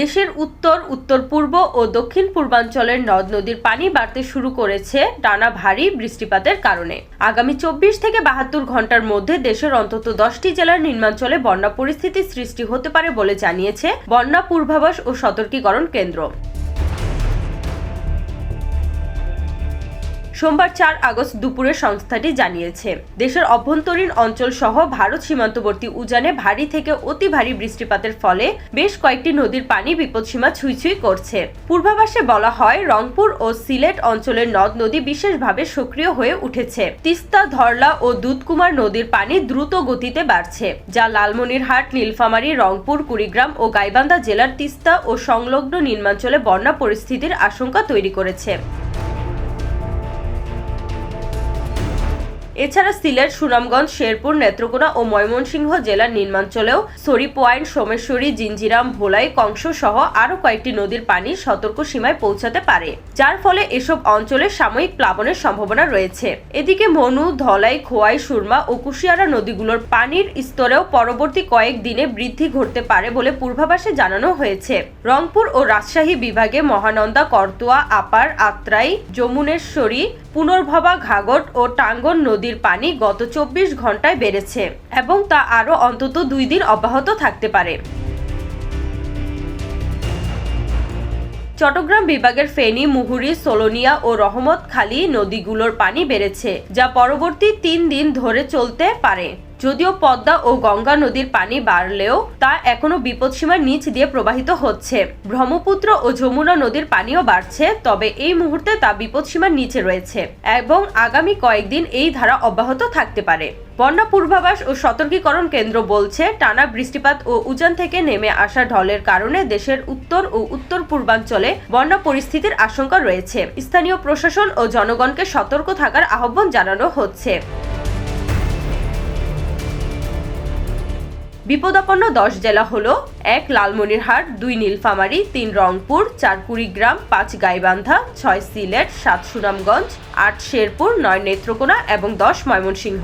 দেশের উত্তর উত্তর পূর্ব ও দক্ষিণ পূর্বাঞ্চলের নদ নদীর পানি বাড়তে শুরু করেছে টানা ভারী বৃষ্টিপাতের কারণে। আগামী চব্বিশ থেকে বাহাত্তর ঘণ্টার মধ্যে দেশের অন্তত দশটি জেলার নির্মাঞ্চলে বন্যা পরিস্থিতি সৃষ্টি হতে পারে বলে জানিয়েছে বন্যা পূর্বাভাস ও সতর্কীকরণ কেন্দ্র। সোমবার চার আগস্ট দুপুরে সংস্থাটি জানিয়েছে, দেশের অভ্যন্তরীণ অঞ্চল সহ ভারত সীমান্তবর্তী উজানে ভারী থেকে অতি ভারী বৃষ্টিপাতের ফলে বেশ কয়েকটি নদীর পানি বিপদসীমা ছুঁই ছুঁই করছে। পূর্বাভাসে বলা হয়, রংপুর ও সিলেট অঞ্চলের নদ নদী বিশেষভাবে সক্রিয় হয়ে উঠেছে। তিস্তা, ধরলা ও দুধকুমার নদীর পানি দ্রুত গতিতে বাড়ছে, যা লালমনিরহাট, নীলফামারী, রংপুর, কুড়িগ্রাম ও গাইবান্ধা জেলার তিস্তা ও সংলগ্ন নিম্নাঞ্চলে বন্যা পরিস্থিতির আশঙ্কা তৈরি করেছে। এছাড়া সিলেট, সুনামগঞ্জ, শেরপুর, নেত্রকোনা ও ময়মনসিংহ জেলার নির্মাঞ্চলেও সরি পয়েন্ট, সোমেশ্বরী জিঞ্জিরাম ভোলাই, কংস সহ আরও কয়েকটি নদীর পানি সতর্ক সীমায় পৌঁছাতে পারে, যার ফলে এসব অঞ্চলে সাময়িক প্লাবনের সম্ভাবনা রয়েছে। এদিকে মনু, ধলাই, খোয়াই, সুরমা ও কুশিয়ারা নদীগুলোর পানির স্তরেও পরবর্তী কয়েক দিনে বৃদ্ধি ঘটতে পারে বলে পূর্বাভাসে জানানো হয়েছে। রংপুর ও রাজশাহী বিভাগে মহানন্দা, করতোয়া, আপার, আত্রাই, যমুনেশ্বরী, পুনর্ভবা, ঘাগট ও টাঙ্গন নদীর পানি গত চব্বিশ ঘন্টায় বেড়েছে এবং তা আরও অন্তত দুই দিন অব্যাহত থাকতে পারে। চট্টগ্রাম বিভাগের ফেনী, মুহুরি, সোলোনিয়া ও রহমতখালী নদীগুলোর পানি বেড়েছে, যা পরবর্তী তিন দিন ধরে চলতে পারে। যদিও পদ্মা ও গঙ্গা নদীর পানি বাড়লেও তা এখনও বিপদসীমার নিচ দিয়ে প্রবাহিত হচ্ছে। ব্রহ্মপুত্র ও যমুনা নদীর পানিও বাড়ছে, তবে এই মুহূর্তে তা বিপদসীমার নিচে রয়েছে এবং আগামী কয়েকদিন এই ধারা অব্যাহত থাকতে পারে। বন্যা পূর্বাভাস ও সতর্কীকরণ কেন্দ্র বলছে, টানা বৃষ্টিপাত ও উজান থেকে নেমে আসা ঢলের কারণে দেশের উত্তর ও উত্তর পূর্বাঞ্চলে বন্যা পরিস্থিতির আশঙ্কা রয়েছে। স্থানীয় প্রশাসন ও জনগণকে সতর্ক থাকার আহ্বান জানানো হচ্ছে। বিপদাপন্ন দশ জেলা হল এক লালমনিরহাট, দুই নীলফামারী, তিন রংপুর, চার কুড়িগ্রাম, পাঁচ গাইবান্ধা, ছয় সিলেট, সাত সুনামগঞ্জ, আট শেরপুর, নয় নেত্রকোনা এবং দশ ময়মনসিংহ।